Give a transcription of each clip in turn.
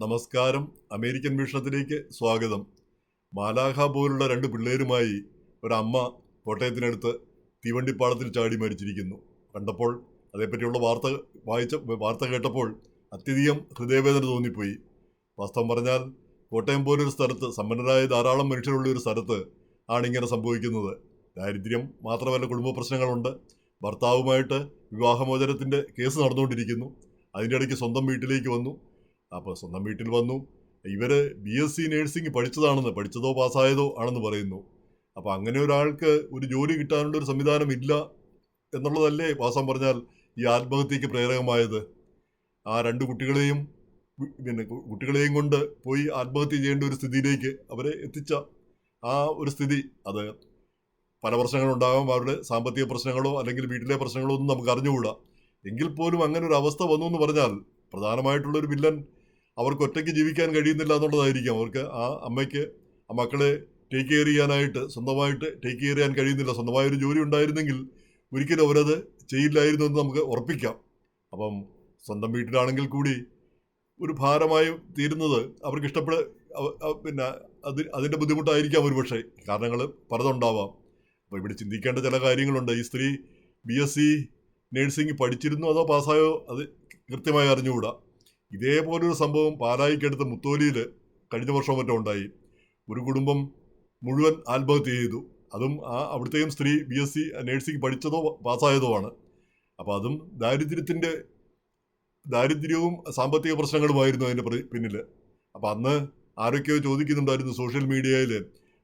നമസ്കാരം. അമേരിക്കൻ വീക്ഷണത്തിലേക്ക് സ്വാഗതം. മാലാഖ പോലുള്ള രണ്ട് പിള്ളേരുമായി ഒരമ്മ കോട്ടയത്തിനടുത്ത് തീവണ്ടിപ്പാളത്തിൽ ചാടി മരിച്ചിരിക്കുന്നു. കണ്ടപ്പോൾ അതേപ്പറ്റിയുള്ള വാർത്ത വായിച്ച വാർത്ത കേട്ടപ്പോൾ അത്യധികം ഹൃദയവേദന തോന്നിപ്പോയി. വാസ്തവം പറഞ്ഞാൽ കോട്ടയം പോലൊരു സ്ഥലത്ത് സമ്പന്നരായ ധാരാളം മനുഷ്യരുള്ള ഒരു സ്ഥലത്ത് ആണിങ്ങനെ സംഭവിക്കുന്നത്. ദാരിദ്ര്യം മാത്രമല്ല കുടുംബ പ്രശ്നങ്ങളുണ്ട്. ഭർത്താവുമായിട്ട് വിവാഹമോചനത്തിന്റെ കേസ് നടന്നുകൊണ്ടിരിക്കുന്നു. അതിന്റെ ഇടയ്ക്ക് സ്വന്തം വീട്ടിലേക്ക് വന്നു. അപ്പോൾ സ്വന്തം വീട്ടിൽ വന്നു. ഇവർ ബി എസ് സി നേഴ്സിംഗ് പഠിച്ചതാണെന്ന് പഠിച്ചതോ പാസ്സായതോ ആണെന്ന് പറയുന്നു. അപ്പോൾ അങ്ങനെ ഒരാൾക്ക് ഒരു ജോലി കിട്ടാനുള്ള ഒരു സംവിധാനം ഇല്ല എന്നുള്ളതല്ലേ വാസം പറഞ്ഞാൽ ഈ ആത്മഹത്യക്ക് പ്രേരകമായത്? ആ രണ്ട് കുട്ടികളെയും പിന്നെ കുട്ടികളെയും കൊണ്ട് പോയി ആത്മഹത്യ ചെയ്യേണ്ട ഒരു സ്ഥിതിയിലേക്ക് അവരെ എത്തിച്ച ആ ഒരു സ്ഥിതി അത് പല പ്രശ്നങ്ങളുണ്ടാകാം അവരുടെ സാമ്പത്തിക പ്രശ്നങ്ങളോ അല്ലെങ്കിൽ വീട്ടിലെ പ്രശ്നങ്ങളോ ഒന്നും നമുക്ക് അറിഞ്ഞുകൂടാ. എങ്കിൽ പോലും അങ്ങനെ ഒരു അവസ്ഥ വന്നു എന്ന് പറഞ്ഞാൽ പ്രധാനമായിട്ടുള്ള ഒരു വില്ലൻ അവർക്ക് ഒറ്റയ്ക്ക് ജീവിക്കാൻ കഴിയുന്നില്ല എന്നുള്ളതായിരിക്കും. അവർക്ക് ആ അമ്മയ്ക്ക് ആ മക്കളെ ടേക്ക് കെയർ ചെയ്യാനായിട്ട് സ്വന്തമായിട്ട് ടേക്ക് കെയർ ചെയ്യാൻ കഴിയുന്നില്ല. സ്വന്തമായൊരു ജോലി ഉണ്ടായിരുന്നെങ്കിൽ ഒരിക്കലും അവരത് ചെയ്യില്ലായിരുന്നു എന്ന് നമുക്ക് ഉറപ്പിക്കാം. അപ്പം സ്വന്തം വീട്ടിലാണെങ്കിൽ കൂടി ഒരു ഭാരമായി തീരുന്നത് അവർക്ക് ഇഷ്ടപ്പെട പിന്നെ അത് അതിന്റെ ബുദ്ധിമുട്ടായിരിക്കാം ഒരു പക്ഷേ കാരണങ്ങൾ പലതുണ്ടാവാം. അപ്പോൾ ഇവിടെ ചിന്തിക്കേണ്ട ചില കാര്യങ്ങളുണ്ട്. ഈ സ്ത്രീ ബി എസ് സി നേഴ്സിംഗ് പഠിച്ചിരുന്നു അതോ പാസ്സായോ അത് കൃത്യമായി അറിഞ്ഞുകൂടാ. ഇതേപോലൊരു സംഭവം പാലായിക്കടുത്ത് മുത്തോലിയിൽ കഴിഞ്ഞ വർഷം മറ്റോ ഉണ്ടായി. ഒരു കുടുംബം മുഴുവൻ ആത്മഹത്യ ചെയ്തു. അതും ആ അവിടുത്തെയും സ്ത്രീ ബി എസ് സി നേഴ്സിംഗ് പഠിച്ചതോ പാസ്സായതോ ആണ്. അപ്പോൾ അതും ദാരിദ്ര്യത്തിന്റെ ദാരിദ്ര്യവും സാമ്പത്തിക പ്രശ്നങ്ങളുമായിരുന്നു അതിന്റെ പിന്നിൽ അപ്പോൾ അന്ന് ആരൊക്കെയോ ചോദിക്കുന്നുണ്ടായിരുന്നു സോഷ്യൽ മീഡിയയിൽ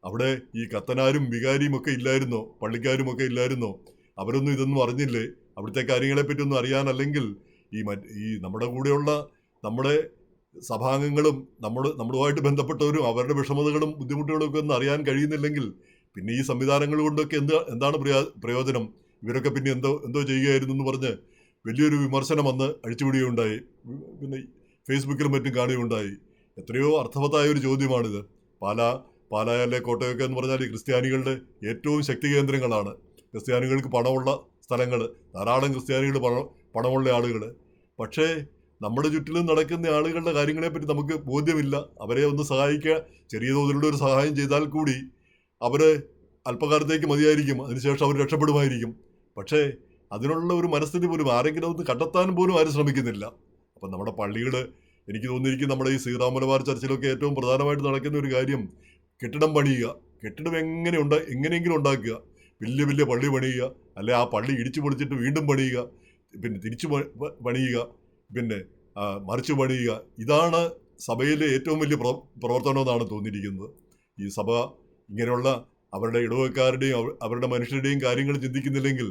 അവിടെ ഈ കത്തനാരും വികാരിയും ഒക്കെ ഇല്ലായിരുന്നോ? പള്ളിക്കാരും ഒക്കെ ഇല്ലായിരുന്നോ? അവരൊന്നും ഇതൊന്നും അറിഞ്ഞില്ലേ? അവിടുത്തെ കാര്യങ്ങളെപ്പറ്റി ഒന്നും അറിയാനല്ലെങ്കിൽ ഈ മറ്റ് ഈ നമ്മുടെ കൂടെയുള്ള നമ്മുടെ സഭാംഗങ്ങളും നമ്മുടെ നമ്മളുമായിട്ട് ബന്ധപ്പെട്ടവരും അവരുടെ വിഷമതകളും ബുദ്ധിമുട്ടുകളും ഒക്കെ ഒന്ന് അറിയാൻ കഴിയുന്നില്ലെങ്കിൽ പിന്നെ ഈ സംവിധാനങ്ങൾ കൊണ്ടൊക്കെ എന്ത് എന്താണ് പ്രയോ പ്രയോജനം? ഇവരൊക്കെ പിന്നെ എന്തോ എന്തോ ചെയ്യുകയായിരുന്നു എന്ന് പറഞ്ഞ് വലിയൊരു വിമർശനം വന്ന് അഴിച്ചുവിടുകയുണ്ടായി. പിന്നെ ഫേസ്ബുക്കിലും മറ്റും കാണുകയുണ്ടായി. എത്രയോ അർത്ഥവത്തായ ഒരു ചോദ്യമാണിത്. പാല പാലായല്ലേ കോട്ടയൊക്കെ എന്ന് പറഞ്ഞാൽ ക്രിസ്ത്യാനികളുടെ ഏറ്റവും ശക്തി കേന്ദ്രങ്ങളാണ്. ക്രിസ്ത്യാനികൾക്ക് പണമുള്ള സ്ഥലങ്ങൾ ധാരാളം ക്രിസ്ത്യാനികൾ പണം പണമുള്ള ആളുകൾ. പക്ഷേ നമ്മുടെ ചുറ്റിലും നടക്കുന്ന ആളുകളുടെ കാര്യങ്ങളെ പറ്റി നമുക്ക് ബോധ്യമില്ല. അവരെ ഒന്ന് സഹായിക്കുക ചെറിയ തോതിലുള്ള ഒരു സഹായം ചെയ്താൽ കൂടി അവർ അല്പകാലത്തേക്ക് മതിയായിരിക്കും. അതിനുശേഷം അവർ രക്ഷപ്പെടുമായിരിക്കും. പക്ഷേ അതിനുള്ള ഒരു മനസ്ഥിതി പോലും ആരെങ്കിലും ഒന്ന് കണ്ടെത്താൻ പോലും ആരും ശ്രമിക്കുന്നില്ല. അപ്പം നമ്മുടെ പള്ളികൾ എനിക്ക് തോന്നിയിരിക്കും നമ്മുടെ ഈ ശ്രീറാമലബാർ ചർച്ചിലൊക്കെ ഏറ്റവും പ്രധാനമായിട്ട് നടക്കുന്ന ഒരു കാര്യം കെട്ടിടം പണിയുക. കെട്ടിടം എങ്ങനെ ഉണ്ടാ എങ്ങനെയെങ്കിലും ഉണ്ടാക്കുക. വലിയ വലിയ പള്ളി പണിയുക. അല്ലെ ആ പള്ളി ഇടിച്ചു പൊളിച്ചിട്ട് വീണ്ടും പണിയുക. പിന്നെ തിരിച്ചു പണിയുക. പിന്നെ മറിച്ചു പണിയുക. ഇതാണ് സഭയിലെ ഏറ്റവും വലിയ പ്ര പ്രവർത്തനമെന്നാണ് തോന്നിയിരിക്കുന്നത്. ഈ സഭ ഇങ്ങനെയുള്ള അവരുടെ ഇടവക്കാരുടെയും അവരുടെ മനുഷ്യരുടെയും കാര്യങ്ങൾ ചിന്തിക്കുന്നില്ലെങ്കിൽ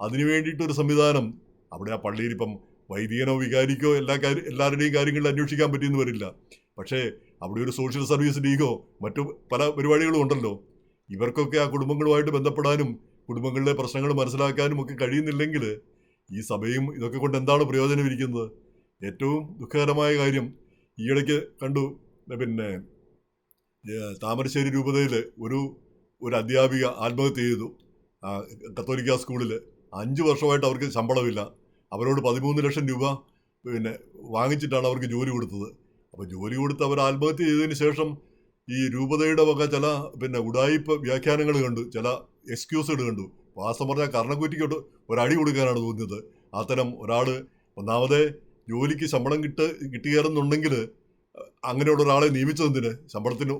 അതിനു വേണ്ടിയിട്ടൊരു സംവിധാനം അവിടെ ആ പള്ളിയിൽ ഇപ്പം വൈദികനോ വികാരിക്കോ എല്ലാ കാര്യം എല്ലാവരുടെയും കാര്യങ്ങൾ അന്വേഷിക്കാൻ പറ്റിയെന്ന് വരില്ല. പക്ഷേ അവിടെ ഒരു സോഷ്യൽ സർവീസ് ലീഗോ മറ്റു പല പരിപാടികളും ഉണ്ടല്ലോ. ഇവർക്കൊക്കെ ആ കുടുംബങ്ങളുമായിട്ട് ബന്ധപ്പെടാനും കുടുംബങ്ങളിലെ പ്രശ്നങ്ങൾ മനസ്സിലാക്കാനും ഒക്കെ കഴിയുന്നില്ലെങ്കിൽ ഈ സഭയും ഇതൊക്കെ കൊണ്ട് എന്താണ് പ്രയോജനം ഇരിക്കുന്നത്? ഏറ്റവും ദുഃഖകരമായ കാര്യം ഈയിടയ്ക്ക് കണ്ടു. പിന്നെ താമരശ്ശേരി രൂപതയിൽ ഒരു ഒരു അധ്യാപിക ആത്മഹത്യ ചെയ്തു. കത്തോലിക്ക സ്കൂളിൽ അഞ്ച് വർഷമായിട്ട് അവർക്ക് ശമ്പളമില്ല. അവരോട് പതിമൂന്ന് ലക്ഷം രൂപ പിന്നെ വാങ്ങിച്ചിട്ടാണ് അവർക്ക് ജോലി കൊടുത്തത്. അപ്പോൾ ജോലി കൊടുത്ത് അവർ ആത്മഹത്യ ചെയ്തതിന് ശേഷം ഈ രൂപതയുടെ വക ചില പിന്നെ ഉടായിപ്പ് വ്യാഖ്യാനങ്ങൾ കണ്ടു. ചില എക്സ്ക്യൂസുകൾ കണ്ടു. വാസം പറഞ്ഞാൽ കർണക്കുറ്റിക്കോട്ട് ഒരടി കൊടുക്കാനാണ് തോന്നിയത്. അത്തരം ഒരാൾ ഒന്നാമത് ജോലിക്ക് ശമ്പളം കിട്ട് കിട്ടുകയാണെന്നുണ്ടെങ്കിൽ അങ്ങനെയുള്ള ഒരാളെ നിയമിച്ചതെന്തിന് ശമ്പളത്തിന്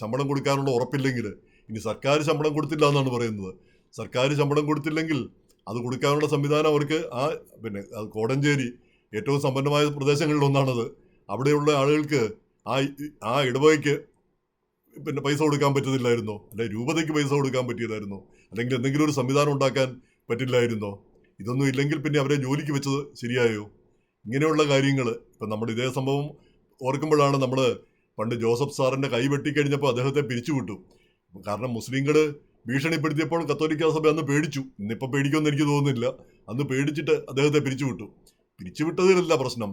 ശമ്പളം കൊടുക്കാനുള്ള ഉറപ്പില്ലെങ്കിൽ ഇനി സർക്കാർ ശമ്പളം കൊടുത്തില്ല എന്നാണ് പറയുന്നത്. സർക്കാർ ശമ്പളം കൊടുത്തില്ലെങ്കിൽ അത് കൊടുക്കാനുള്ള സംവിധാനം അവർക്ക് ആ പിന്നെ കോടഞ്ചേരി ഏറ്റവും സമ്പന്നമായ പ്രദേശങ്ങളിലൊന്നാണത് അവിടെയുള്ള ആളുകൾക്ക് ആ ആ ഇടവകയ്ക്ക് പിന്നെ പൈസ കൊടുക്കാൻ പറ്റുന്നില്ലായിരുന്നോ അല്ലെ രൂപതയ്ക്ക് പൈസ കൊടുക്കാൻ പറ്റിയതായിരുന്നോ. അല്ലെങ്കിൽ എന്തെങ്കിലും ഒരു സംവിധാനം ഉണ്ടാക്കാൻ പറ്റില്ലായിരുന്നോ? ഇതൊന്നും ഇല്ലെങ്കിൽ പിന്നെ അവരെ ജോലിക്ക് വെച്ചത് ശരിയായോ? ഇങ്ങനെയുള്ള കാര്യങ്ങൾ ഇപ്പം നമ്മൾ ഇതേ സംഭവം ഓർക്കുമ്പോഴാണ് നമ്മൾ പണ്ട് ജോസഫ് സാറിന്റെ കൈ വെട്ടിക്കഴിഞ്ഞപ്പോൾ അദ്ദേഹത്തെ പിരിച്ചുവിട്ടു കാരണം മുസ്ലിങ്ങൾ ഭീഷണിപ്പെടുത്തിയപ്പോൾ കത്തോലിക്ക സഭ അന്ന് പേടിച്ചു. ഇന്നിപ്പോൾ പേടിക്കുമെന്ന് എനിക്ക് തോന്നുന്നില്ല. അന്ന് പേടിച്ചിട്ട് അദ്ദേഹത്തെ പിരിച്ചുവിട്ടു പിരിച്ചുവിട്ടതിലല്ല പ്രശ്നം.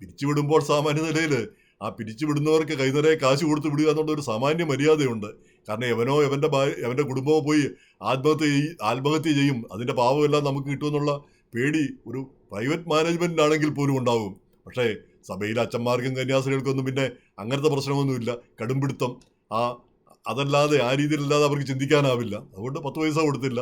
പിരിച്ചുവിടുമ്പോൾ സാമാന്യ നിലയിൽ ആ പിരിച്ചുവിടുന്നവർക്ക് കൈനിറയെ കാശ് കൊടുത്ത് വിടുക എന്നുള്ള ഒരു സാമാന്യ മര്യാദയുണ്ട്. കാരണം എവനോ എവന്റെ എവന്റെ കുടുംബമോ പോയി ആത്മഹത്യ ആത്മഹത്യ ചെയ്യും. അതിന്റെ പാവമെല്ലാം നമുക്ക് കിട്ടുമെന്നുള്ള പേടി ഒരു പ്രൈവറ്റ് മാനേജ്മെന്റിനാണെങ്കിൽ പോലും ഉണ്ടാവും. പക്ഷേ സഭയിൽ അച്ഛന്മാർക്കും കന്യാസ്ത്രീകൾക്കൊന്നും പിന്നെ അങ്ങനത്തെ പ്രശ്നമൊന്നുമില്ല. കടുംപിടുത്തം. ആ അതല്ലാതെ ആ രീതിയിലല്ലാതെ അവർക്ക് ചിന്തിക്കാനാവില്ല. അതുകൊണ്ട് പത്ത് പൈസ കൊടുത്തില്ല.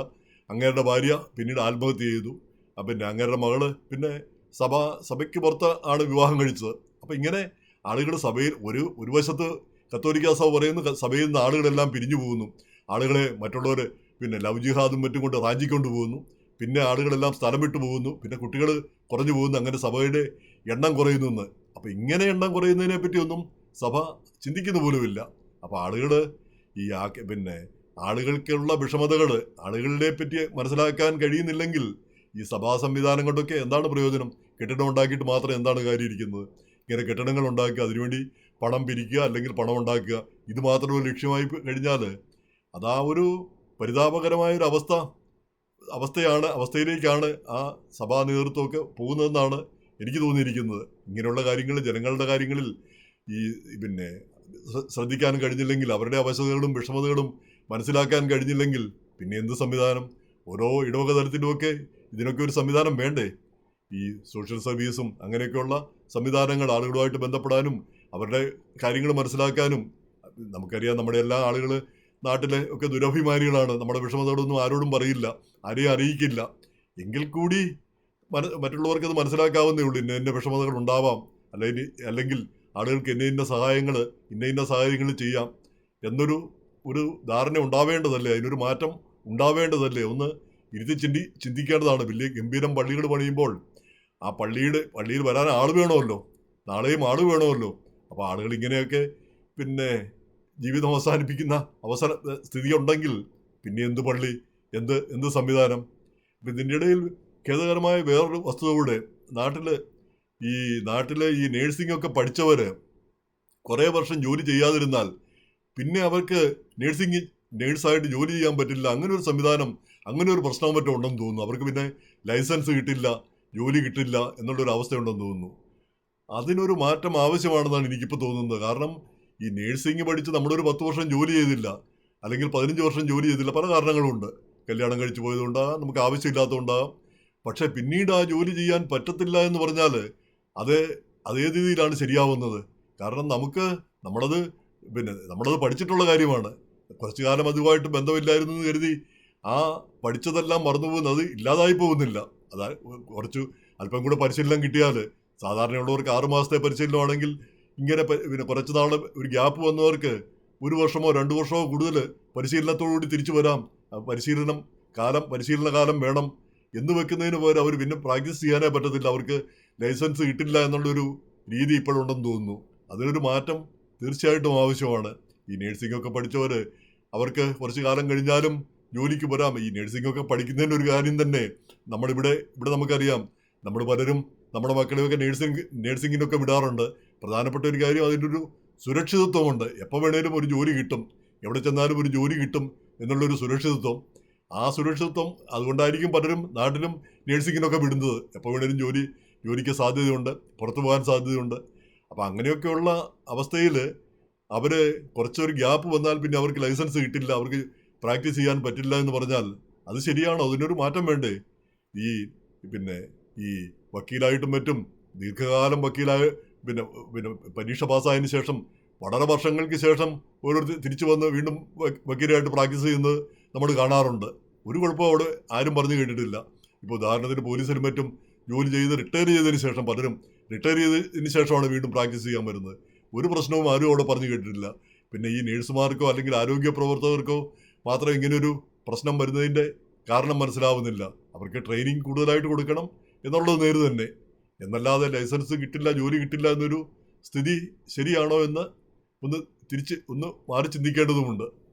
അങ്ങേരുടെ ഭാര്യ പിന്നീട് ആത്മഹത്യ ചെയ്തു. പിന്നെ അങ്ങേരുടെ മകൾ പിന്നെ സഭ സഭയ്ക്ക് പുറത്ത് ആണ് വിവാഹം കഴിച്ചത്. അപ്പം ഇങ്ങനെ ആളുകൾ സഭയിൽ ഒരു ഒരു വശത്ത് കത്തോലിക്ക സഭ പറയുന്നു സഭയിൽ നിന്ന് ആളുകളെല്ലാം പിരിഞ്ഞു പോകുന്നു. ആളുകളെ മറ്റുള്ളവർ പിന്നെ ലവ് ജിഹാദും മറ്റും കൊണ്ട് റാഞ്ചിക്കൊണ്ട് പോകുന്നു. പിന്നെ ആളുകളെല്ലാം സ്ഥലം വിട്ടു പോകുന്നു. പിന്നെ കുട്ടികൾ കുറഞ്ഞു പോകുന്നു. അങ്ങനെ സഭയുടെ എണ്ണം കുറയുന്നു എന്ന്. അപ്പം ഇങ്ങനെ എണ്ണം കുറയുന്നതിനെ പറ്റിയൊന്നും സഭ ചിന്തിക്കുന്ന പോലുമില്ല. അപ്പോൾ ആളുകൾ ഈ ആ പിന്നെ ആളുകൾക്കുള്ള വിഷമതകൾ ആളുകളെ പറ്റി മനസ്സിലാക്കാൻ കഴിയുന്നില്ലെങ്കിൽ ഈ സഭാ സംവിധാനം കൊണ്ടൊക്കെ എന്താണ് പ്രയോജനം? കെട്ടിടം ഉണ്ടാക്കിയിട്ട് മാത്രം എന്താണ് കാര്യം ഇരിക്കുന്നത് ഇങ്ങനെ കെട്ടിടങ്ങൾ ഉണ്ടാക്കി അതിനുവേണ്ടി പണം പിരിക്കുക അല്ലെങ്കിൽ പണം ഉണ്ടാക്കുക. ഇത് മാത്രം ഒരു ലക്ഷ്യമായി കഴിഞ്ഞാൽ അതാ ഒരു പരിതാപകരമായ ഒരു അവസ്ഥ. അവസ്ഥയാണ് അവസ്ഥയിലേക്കാണ് ആ സഭാ നേതൃത്വമൊക്കെ പോകുന്നതെന്നാണ് എനിക്ക് തോന്നിയിരിക്കുന്നത്. ഇങ്ങനെയുള്ള കാര്യങ്ങൾ ജനങ്ങളുടെ കാര്യങ്ങളിൽ ഈ പിന്നെ ശ്രദ്ധിക്കാൻ കഴിഞ്ഞില്ലെങ്കിൽ അവരുടെ അവശതകളും വിഷമതകളും മനസ്സിലാക്കാൻ കഴിഞ്ഞില്ലെങ്കിൽ പിന്നെ എന്ത് സംവിധാനം? ഓരോ ഇടവക തലത്തിലുമൊക്കെ ഇതിനൊക്കെ ഒരു സംവിധാനം വേണ്ടേ? ഈ സോഷ്യൽ സർവീസും അങ്ങനെയൊക്കെയുള്ള സംവിധാനങ്ങൾ ആളുകളുമായിട്ട് ബന്ധപ്പെടാനും അവരുടെ കാര്യങ്ങൾ മനസ്സിലാക്കാനും നമുക്കറിയാം നമ്മുടെ എല്ലാ ആളുകൾ നാട്ടിലെ ഒക്കെ ദുരഭിമാനികളാണ്. നമ്മുടെ വിഷമതകളൊന്നും ആരോടും പറയില്ല ആരെയും അറിയിക്കില്ല. എങ്കിൽ കൂടി മന- മറ്റുള്ളവർക്കത് മനസ്സിലാക്കാവുന്നേ ഉള്ളൂ. ഇന്ന ഇന്ന വിഷമതകൾ ഉണ്ടാവാം. അല്ലെങ്കിൽ അല്ലെങ്കിൽ ആളുകൾക്ക് ഇന്ന ഇന്ന സഹായങ്ങൾ ഇന്ന ഇന്ന സഹായങ്ങൾ ചെയ്യാം എന്നൊരു ഒരു ധാരണ ഉണ്ടാവേണ്ടതല്ലേ? അതിനൊരു മാറ്റം ഉണ്ടാവേണ്ടതല്ലേ? ഒന്ന് ഇരുത്തി ചിന്തി ചിന്തിക്കേണ്ടതാണ്. വലിയ ഗംഭീരം പള്ളികൾ പണിയുമ്പോൾ ആ പള്ളിയുടെ പള്ളിയിൽ വരാൻ ആൾ വേണമല്ലോ. നാളെയും ആൾ വേണമല്ലോ. അപ്പോൾ ആളുകൾ ഇങ്ങനെയൊക്കെ പിന്നെ ജീവിതം അവസാനിപ്പിക്കുന്ന അവസര സ്ഥിതി ഉണ്ടെങ്കിൽ പിന്നെ എന്ത് പള്ളി എന്ത് എന്ത് സംവിധാനം? അപ്പം ഇതിന്റെ ഇടയിൽ ഖേദകരമായ വേറൊരു വസ്തുത കൂടെ നാട്ടിൽ ഈ നാട്ടിലെ ഈ നേഴ്സിംഗ് ഒക്കെ പഠിച്ചവർ കുറേ വർഷം ജോലി ചെയ്യാതിരുന്നാൽ പിന്നെ അവർക്ക് നേഴ്സിംഗ് നേഴ്സായിട്ട് ജോലി ചെയ്യാൻ പറ്റില്ല അങ്ങനെ ഒരു സംവിധാനം അങ്ങനെ ഒരു പ്രശ്നം മറ്റും ഉണ്ടെന്ന് തോന്നുന്നു. അവർക്ക് പിന്നെ ലൈസൻസ് കിട്ടില്ല ജോലി കിട്ടില്ല എന്നുള്ളൊരു അവസ്ഥയുണ്ടെന്ന് തോന്നുന്നു. അതിനൊരു മാറ്റം ആവശ്യമാണെന്നാണ് എനിക്കിപ്പോൾ തോന്നുന്നത്. കാരണം ഈ നേഴ്സിംഗ് പഠിച്ച് നമ്മളൊരു പത്ത് വർഷം ജോലി ചെയ്തില്ല. അല്ലെങ്കിൽ പതിനഞ്ച് വർഷം ജോലി ചെയ്തില്ല. പല കാരണങ്ങളുണ്ട്. കല്യാണം കഴിച്ചു പോയതുകൊണ്ടാകാം നമുക്ക് ആവശ്യമില്ലാത്തതുകൊണ്ടാകാം പക്ഷേ പിന്നീട് ആ ജോലി ചെയ്യാൻ പറ്റത്തില്ല എന്ന് പറഞ്ഞാൽ അത് അതേ രീതിയിലാണ് ശരിയാവുന്നത്. കാരണം നമുക്ക് നമ്മളത് പിന്നെ നമ്മളത് പഠിച്ചിട്ടുള്ള കാര്യമാണ്. കുറച്ചു കാലം അതുമായിട്ട് ബന്ധമില്ലായിരുന്നു എന്ന് കരുതി ആ പഠിച്ചതെല്ലാം മറന്നു പോകുന്നത് ഇല്ലാതായി പോകുന്നില്ല. അതായത് കുറച്ച് അല്പം കൂടെ പരിശീലനം കിട്ടിയാൽ സാധാരണയുള്ളവർക്ക് ആറുമാസത്തെ പരിശീലനമാണെങ്കിൽ ഇങ്ങനെ പിന്നെ കുറച്ച് നാൾ ഒരു ഗ്യാപ്പ് വന്നവർക്ക് ഒരു വർഷമോ രണ്ട് വർഷമോ കൂടുതൽ പരിശീലനത്തോടുകൂടി തിരിച്ചു വരാം. പരിശീലനം കാലം പരിശീലന കാലം വേണം. എന്ന് വെക്കുന്നതിന് പകരം അവർ പിന്നെ പ്രാക്ടീസ് ചെയ്യാനേ പറ്റത്തില്ല. അവർക്ക് ലൈസൻസ് കിട്ടില്ല എന്നുള്ളൊരു രീതി ഇപ്പോഴുണ്ടെന്ന് തോന്നുന്നു. അതിനൊരു മാറ്റം തീർച്ചയായിട്ടും ആവശ്യമാണ്. ഈ നേഴ്സിംഗ് ഒക്കെ പഠിച്ചവർ അവർക്ക് കുറച്ച് കാലം കഴിഞ്ഞാലും ജോലിക്ക് പോരാം ഈ നേഴ്സിംഗ് ഒക്കെ പഠിക്കുന്നതിന്റെ ഒരു കാര്യം തന്നെ നമ്മളിവിടെ ഇവിടെ നമുക്കറിയാം. നമ്മൾ പലരും നമ്മുടെ മക്കളെയൊക്കെ നേഴ്സിംഗ് നേഴ്സിങ്ങിനൊക്കെ വിടാറുണ്ട്. പ്രധാനപ്പെട്ട ഒരു കാര്യം അതിന്റെ ഒരു സുരക്ഷിതത്വമുണ്ട്. എപ്പോൾ വേണേലും ഒരു ജോലി കിട്ടും. എവിടെ ചെന്നാലും ഒരു ജോലി കിട്ടും എന്നുള്ളൊരു സുരക്ഷിതത്വം. ആ സുരക്ഷിതത്വം അതുകൊണ്ടായിരിക്കും പലരും നാട്ടിലും നേഴ്സിങ്ങിനൊക്കെ വിടുന്നത്. എപ്പോൾ വേണേലും ജോലി ജോലിക്ക് സാധ്യതയുണ്ട് പുറത്തു പോകാൻ സാധ്യതയുണ്ട്. അപ്പോൾ അങ്ങനെയൊക്കെയുള്ള അവസ്ഥയിൽ അവർ കുറച്ചൊരു ഗ്യാപ്പ് വന്നാൽ പിന്നെ അവർക്ക് ലൈസൻസ് കിട്ടില്ല അവർക്ക് പ്രാക്ടീസ് ചെയ്യാൻ പറ്റില്ല എന്ന് പറഞ്ഞാൽ അത് ശരിയാണോ? അതിനൊരു മാറ്റം വേണ്ടേ? ഈ പിന്നെ ഈ വക്കീലായിട്ടും മറ്റും ദീർഘകാലം വക്കീലായ പിന്നെ പിന്നെ പരീക്ഷ പാസ്സായതിനു ശേഷം വളരെ വർഷങ്ങൾക്ക് ശേഷം ഓരോരുത്തർ തിരിച്ചു വന്ന് വീണ്ടും വക്കീലായിട്ട് പ്രാക്ടീസ് ചെയ്യുന്നത് നമ്മൾ കാണാറുണ്ട്. ഒരു കുഴപ്പവും അവിടെ ആരും പറഞ്ഞു കേട്ടിട്ടില്ല. ഇപ്പോൾ ഉദാഹരണത്തിന് പോലീസിലും മറ്റും ജോലി ചെയ്ത് റിട്ടയർ ചെയ്തതിന് ശേഷം പലരും റിട്ടയർ ചെയ്തതിന് ശേഷമാണ് വീണ്ടും പ്രാക്ടീസ് ചെയ്യാൻ വരുന്നത്. ഒരു പ്രശ്നവും ആരും അവിടെ പറഞ്ഞു കേട്ടിട്ടില്ല. പിന്നെ ഈ നേഴ്സുമാർക്കോ അല്ലെങ്കിൽ ആരോഗ്യ പ്രവർത്തകർക്കോ മാത്രം ഇങ്ങനെയൊരു പ്രശ്നം വരുന്നതിന്റെ കാരണം മനസ്സിലാവുന്നില്ല. അവർക്ക് ട്രെയിനിങ് കൂടുതലായിട്ട് കൊടുക്കണം. എന്നുള്ളത് നേര് തന്നെ. എന്നല്ലാതെ ലൈസൻസ് കിട്ടില്ല ജോലി കിട്ടില്ല എന്നൊരു സ്ഥിതി ശരിയാണോ എന്ന് ഒന്ന് തിരിച്ച് ഒന്ന് മാറി ചിന്തിക്കേണ്ടതുമുണ്ട്.